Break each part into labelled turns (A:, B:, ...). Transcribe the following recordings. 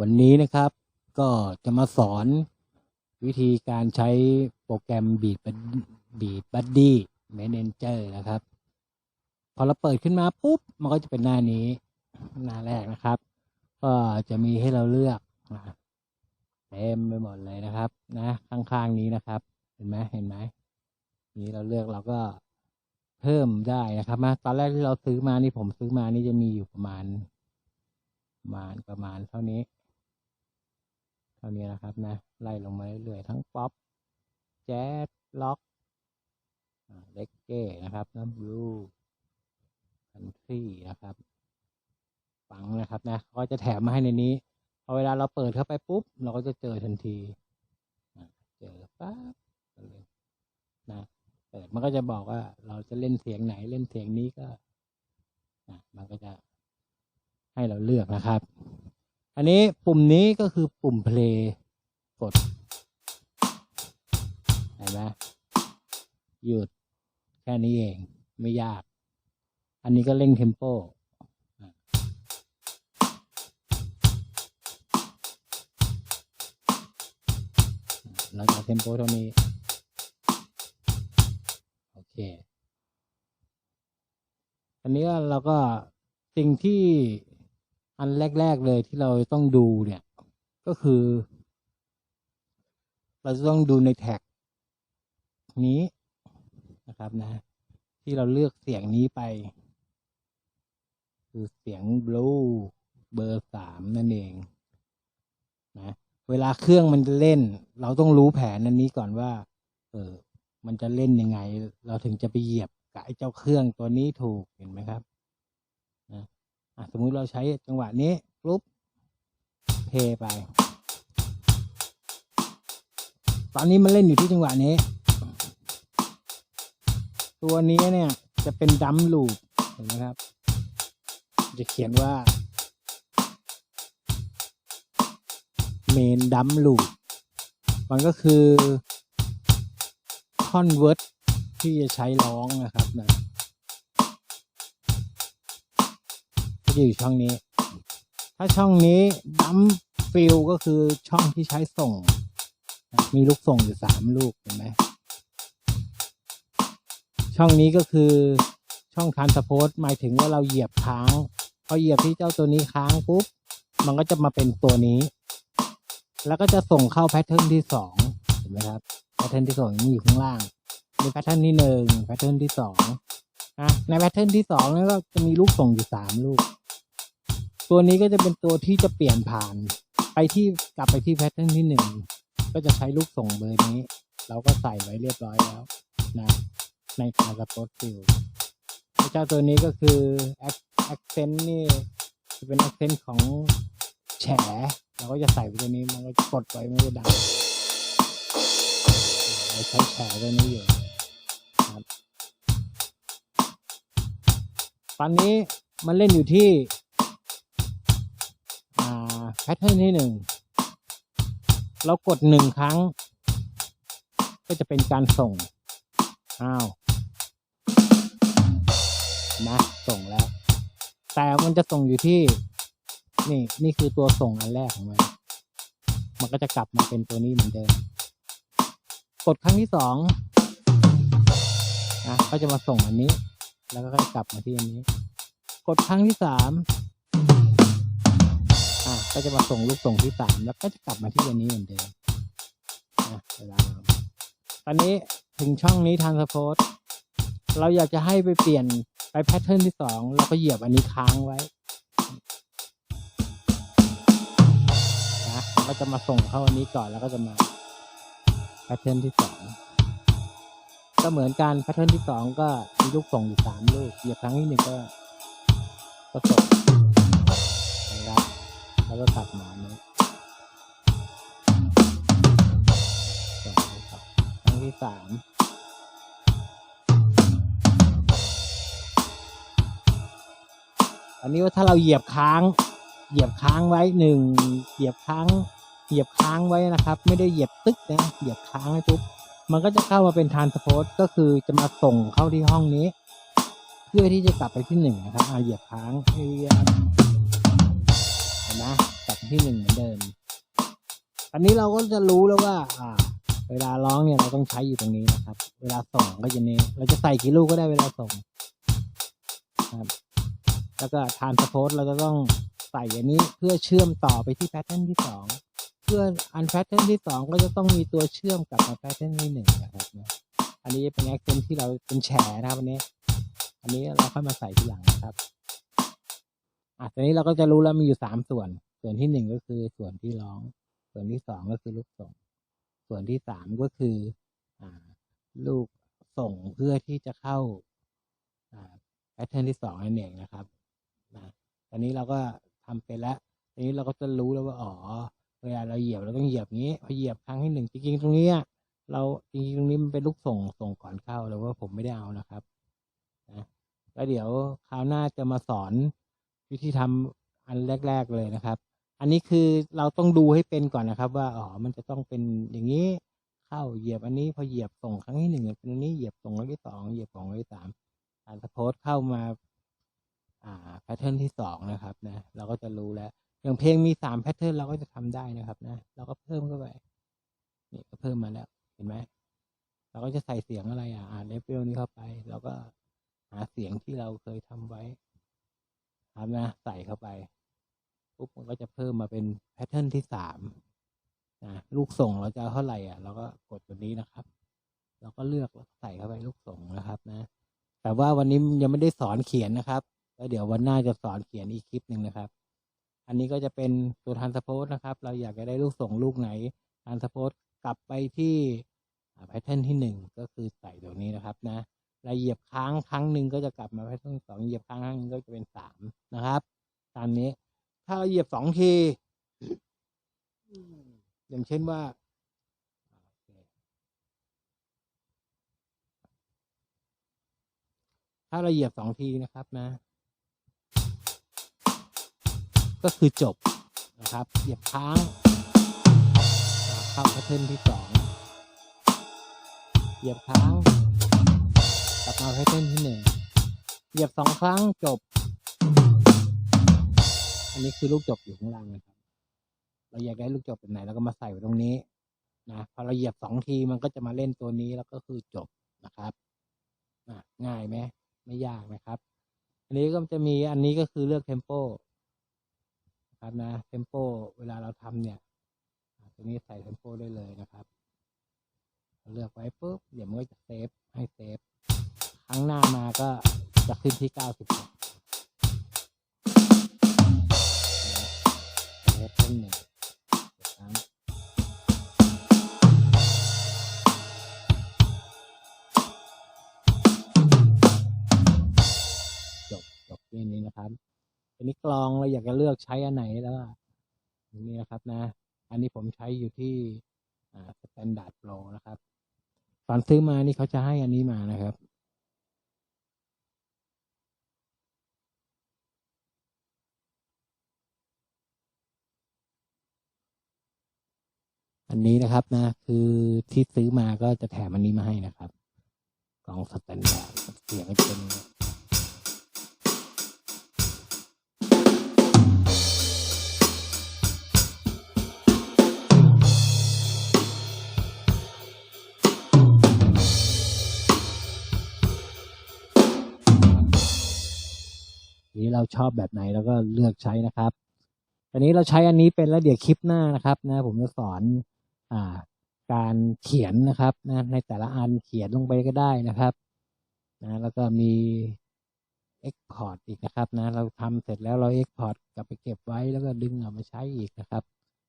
A: วันนี้นะครับก็จะมาสอนวิธีการใช้โปรแกรมบีดบีดบัดดี้เมนเจอร์นะครับ พอเราเปิดขึ้นมาปุ๊บ มันก็จะเป็นหน้านี้หน้าแรกนะครับ ก็จะมีให้เราเลือกเต็มไปหมดเลยนะครับนะข้างๆนี้นะครับ เห็นไหมเห็นไหมนี้เราเลือกเราก็เพิ่มได้นะครับมาตอนแรกที่เราซื้อมานี่ผมซื้อมานี่จะมีอยู่ประมาณประมาณประมาณเท่านี้ เท่านี้นะครับนะ ไล่ลงมาเรื่อยๆทั้งป๊อปแจ๊สล็อกเล็กเก้นะครับน้ำบลูคันทรีนะครับฟังนะครับนะเขาก็จะแถมมาให้ในนี้พอเวลาเราเปิดเข้าไปปุ๊บ เราก็จะเจอทันทีเจอปั๊บเลยนะเปิดมันก็จะบอกว่าเราจะเล่นเสียงไหนเล่นเสียงนี้ก็อะมันก็จะให้เราเลือกนะครับ อันนี้ปุ่มนี้ก็คือปุ่ม play กดเห็นไหมหยุดแค่นี้เองไม่ยาก อันนี้ก็เร่งเทมโปเราจะเทมโปเท่านี้ โอเค อันนี้เราก็สิ่งที่ อันแรก ๆเลยที่เราต้องดูเนี่ย ก็คือ เราจะต้องดูในแท็กนี้นะครับนะ ที่เราเลือกเสียงนี้ไป คือเสียง blue เบอร์สามนั่นเองนะเวลาเครื่องมันจะเล่น เราต้องรู้แผนอันนี้ก่อนว่า เออ มันจะเล่นยังไง เราถึงจะไปเหยียบกับไอ้เจ้าเครื่องตัวนี้ถูกเห็นไหมครับนะ สมมุติเราใช้จังหวะนี้ปุ๊บเพไป ตอนนี้มันเล่นอยู่ที่จังหวะนี้ ตัวนี้เนี่ยจะเป็นดัมลูปเห็นไหมครับ จะเขียนว่าเมนดัมลูปมันก็คือท่อนเวิร์ดที่จะใช้ร้องนะครับนะ ก็จะอยู่ช่องนี้ ถ้าช่องนี้ดัมฟิลก็คือช่องที่ใช้ส่ง มีลูกส่งอยู่สามลูกเห็นไหมช่องนี้ก็คือช่องทานสโพสหมายถึงว่าเราเหยียบค้างพอเหยียบที่เจ้าตัวนี้ค้างปุ๊บมันก็จะมาเป็นตัวนี้ แล้วก็จะส่งเข้าแพทเทิร์นที่สองเห็นไหมครับแพทเทิร์นที่สองนี่อยู่ข้างล่างมีแพทเทิร์นที่หนึ่งแพทเทิร์นที่สองในแพทเทิร์นที่สองนี่ก็จะมีลูกส่งอยู่สามลูก ตัวนี้ก็จะเป็นตัวที่จะเปลี่ยนผ่าน ไปที่กลับไปที่แพทเทิร์นที่หนึ่งก็จะใช้ลูกส่งเบอร์นี้ เราก็ใส่ไว้เรียบร้อยแล้วนะในคาร์โปสฟิลเจ้าตัวนี้ก็คือ accent นี่จะเป็น accent ของแฉเราก็จะใส่ไปตัวนี้มันก็กดไว้ไม่ได้ดังเราใช้แฉตัวนี้อยู่ครับตอนนี้มันเล่นอยู่ที่ แพทเทิร์นที่หนึ่งเรากดหนึ่งครั้ง ก็จะเป็นการส่ง อ้าวนะส่งแล้ว แต่มันจะส่งอยู่ที่ นี่นี่คือตัวส่งอันแรกของมันมันก็จะกลับมาเป็นตัวนี้เหมือนเดิม กดครั้งที่สองนะก็จะมาส่งอันนี้ แล้วก็กลับมาที่อันนี้ กดครั้งที่สาม ก็จะมาส่งลูกส่งที่สามแล้วก็จะกลับมาที่อันนี้เหมือนเดิมนะเวลาตอนนี้ถึงช่องนี้ทางสโพสเราอยากจะให้ไปเปลี่ยนไปแพทเทิร์นที่สองเราก็เหยียบอันนี้ค้างไว้นะก็จะมาส่งเข้าอันนี้ก่อนแล้วก็จะมาแพทเทิร์นที่สองก็เหมือนกันแพทเทิร์นที่สองก็มีลูกส่งอยู่สามลูกเหยียบครั้งที่หนึ่งก็ก็ส่งนะครับ แล้วก็ตัดมานี้ส่งไปต่อครั้งที่สามอันนี้ว่าถ้าเราเหยียบค้าง เหยียบค้างไว้หนึ่งเหยียบค้าง เหยียบค้างไว้นะครับ ไม่ได้เหยียบตึ๊กนะเหยียบค้างไว้ปุ๊บมันก็จะเข้ามาเป็นทานสโพสก็คือจะมาส่งเข้าที่ห้องนี้ เพื่อที่จะกลับไปที่หนึ่งนะครับอาเหยียบค้างเหยียบเห็นไหมกลับ ที่หนึ่งเหมือนเดิมตอนนี้เราก็จะรู้แล้วว่า อ่า เวลาร้องเนี่ยเราต้องใช้อยู่ตรงนี้นะครับ เวลาส่งก็จะนี้ เราจะใส่กี่ลูกก็ได้เวลาส่งครับ แล้วก็ทานสโพสเราจะต้องใส่อันนี้เพื่อเชื่อมต่อไปที่แพทเทิร์นที่สองเพื่ออันแพทเทิร์นที่สองก็จะต้องมีตัวเชื่อมกลับมาแพทเทิร์นที่หนึ่งนะครับอันนี้เป็นแอคเซนที่เราเป็นแฉนะครับอันนี้ อันนี้เราค่อยมาใส่ทีหลังนะครับอะตอนนี้เราก็จะรู้แล้วมีอยู่สามส่วน ส่วนที่หนึ่งก็คือส่วนที่ร้อง ส่วนที่สองก็คือลูกส่ง ส่วนที่สามก็คืออลูกส่งเพื่อที่จะเข้าแพทเทิร์นที่สองนั่นเองนะครับนะตอนนี้เราก็ทำเป็นแล้วทีนี้เราก็จะรู้แล้วว่าอ๋อเวลาเราเหยียบเราต้องเหยียบงี้พอเหยียบครั้งที่หนึ่งจริงๆตรงนี้เราจริงๆตรงนี้มันเป็นลูกส่งส่งก่อนเข้าแต่ว่าผมไม่ได้เอานะครับนะแล้วเดี๋ยวคราวหน้าจะมาสอนวิธีทำอันแรก ๆเลยนะครับ อันนี้คือเราต้องดูให้เป็นก่อนนะครับ ว่าอ๋อมันจะต้องเป็นอย่างนี้เข้าเหยียบอันนี้พอเหยียบส่งครั้งที่หนึ่งเป็นอันนี้เหยียบส่งครั้งที่สองเหยียบส่งครั้งที่สามการสโพสเข้ามาอ่าแพทเทิร์นที่สองนะครับนะเราก็จะรู้แล้วอย่างเพลงมีสามแพทเทิร์นเราก็จะทำได้นะครับนะเราก็เพิ่มเข้าไปนี่ก็เพิ่มมาแล้วเห็นไหมเราก็จะใส่เสียงอะไรอะอ่านเลเวลนี้เข้าไปเราก็หาเสียงที่เราเคยทำไว้ครับนะใส่เข้าไป ปุ๊บมันก็จะเพิ่มมาเป็นแพทเทิร์นที่สามนะลูกส่งเราจะเท่าไหร่อะเราก็กดตัวนี้นะครับ เราก็เลือกใส่เข้าไปลูกส่งนะครับนะ แต่ว่าวันนี้ยังไม่ได้สอนเขียนนะครับแล้วเดี๋ยววันหน้าจะสอนเขียนอีกคลิปหนึ่งนะครับ อันนี้ก็จะเป็นตัวทันสโพสนะครับ เราอยากจะได้ลูกส่งลูกไหนทันสโพสกลับไปที่แพทเทิร์นที่หนึ่งก็คือใส่ตัวนี้นะครับนะเราเหยียบค้างครั้งหนึ่งก็จะกลับมาแพทเทิร์นสองเหยียบค้างครั้งหนึ่งก็จะเป็นสามนะครับ ตามนี้ ถ้าเราเหยียบสองทีอย่างเช่นว่า ถ้าเราเหยียบสองทีนะครับนะ ก็คือจบนะครับ เหยียบค้างเข้าแพทเทิร์นที่สองเหยียบค้างกลับมาแพทเทิร์นที่หนึ่งเหยียบสองครั้งจบ นนี้คือลูกจบอยู่ข้างล่างนะครับ เราอยากได้ลูกจบแบบไหนเราก็มาใส่ไว้ตรงนี้นะพอเราเหยียบสองทีมันก็จะมาเล่นตัวนี้แล้วก็คือจบนะครับอะง่ายไหมไม่ยากนะครับ อันนี้ก็จะมีอันนี้ก็คือเลือกเทมโปนะครับนะเทมโปเวลาเราทำเนี่ยตัวนี้ใส่เทมโปได้เลยนะครับเลือกไว้ปุ๊บเดี๋ยวมันก็จะเซฟให้เซฟครั้งหน้ามาก็จะขึ้นที่96 เซฟขึ้นหนึ่งครั้งจบจบที่นี้นะครับอันนี้กลองเราอยากจะเลือกใช้อันไหนแล้วนี่นะครับนะ อันนี้ผมใช้อยู่ที่อ่า Standard Pro นะครับ ตอนซื้อมานี่เขาจะให้อันนี้มานะครับ นนี้นะครับนะ คือที่ซื้อมาก็จะแถมอันนี้มาให้นะครับกล่องสแตนดาร์ดเสียงเป็นนี้เราชอบแบบไหนเราก็เลือกใช้นะครับ ตอนนี้เราใช้อันนี้เป็นแล้วเดี๋ยวคลิปหน้านะครับนะ ผมจะสอน การเขียนนะครับนะในแต่ละอันเขียนลงไปก็ได้นะครับนะแล้วก็มี Export อีกนะครับนะเราทำเสร็จแล้วเรา Export กลับไปเก็บไว้แล้วก็ดึงเอามาใช้อีกนะครับ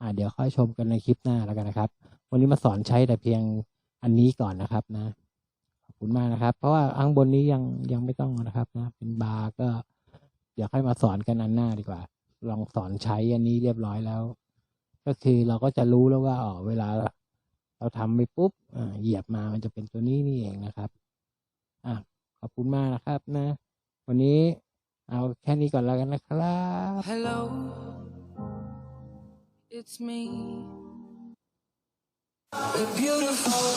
A: อ่าเดี๋ยวค่อยชมกันในคลิปหน้าแล้วกันนะครับ วันนี้มาสอนใช้แต่เพียงอันนี้ก่อนนะครับนะ ขอบคุณมากนะครับ เพราะว่าข้างบนนี้ยังยังไม่ต้องนะครับนะ เป็นบาร์ก็ เดี๋ยวค่อยมาสอนกันอันหน้าดีกว่า ลองสอนใช้อันนี้เรียบร้อยแล้ว ก็คือเราก็จะรู้แล้วว่าอ๋อเวลาเราทำไปปุ๊บเหยียบมามันจะเป็นตัวนี้นี่เองนะครับอะขอบคุณมากนะครับนะ วันนี้เอาแค่นี้ก่อนแล้วกันนะครับ
B: Hello, it's me. The beautiful